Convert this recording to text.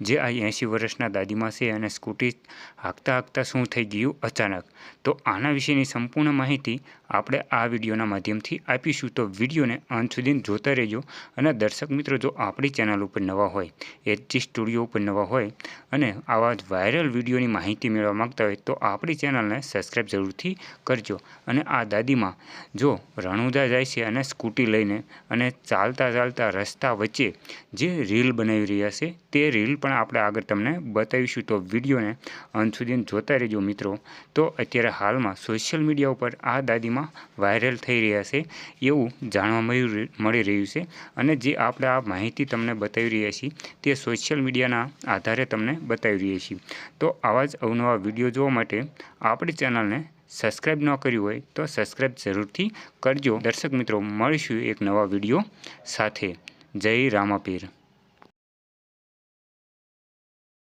જે આ એંસી વર્ષના દાદીમાં છે અને સ્કૂટી હાંકતા હાંકતા શું થઈ ગયું અચાનક? તો આના વિશેની સંપૂર્ણ માહિતી આપણે આ વિડીયોના માધ્યમથી આપીશું. તો વિડીયોને અંત સુધી જોતા રહેજો અને દર્શક મિત્રો, જો આપણી ચેનલ ઉપર નવા હોય, એચજી સ્ટુડિયો ઉપર નવા હોય અને આવા જ વાયરલ વિડીયોની માહિતી મેળવવા માગતા હોય, તો આપણી ચેનલને સબસ્ક્રાઈબ જરૂરથી કરજો. અને આ દાદીમાં જો રણુદા જાય છે અને સ્કૂટી લઈને અને ચાલતા ચાલતા રસ્તા વચ્ચે જે રીલ બનાવી રહ્યા છે, તે રીલ પણ આપણે આગળ તમને બતાવીશું. તો વિડીયોને અંત સુધી જોતા રહેજો મિત્રો. તો અત્યારે હાલમાં સોશિયલ મીડિયા ઉપર આ દાદીમાં વાયરલ થઈ રહ્યા છે એવું જાણવા મળ્યું મળી રહ્યું છે. અને જે આપણે આ માહિતી તમને બતાવી રહ્યા છીએ તે સોશિયલ મીડિયાના આધારે તમને બતાવી રહ્યા છીએ. તો આવા જ અવનવા વીડિયો જોવા માટે આપણી ચેનલને સબસ્ક્રાઈબ ન કર્યું હોય તો સબસ્ક્રાઈબ જરૂરથી કરજો. દર્શક મિત્રો, મળીશું એક નવા વીડિયો સાથે. જય રામાપીર.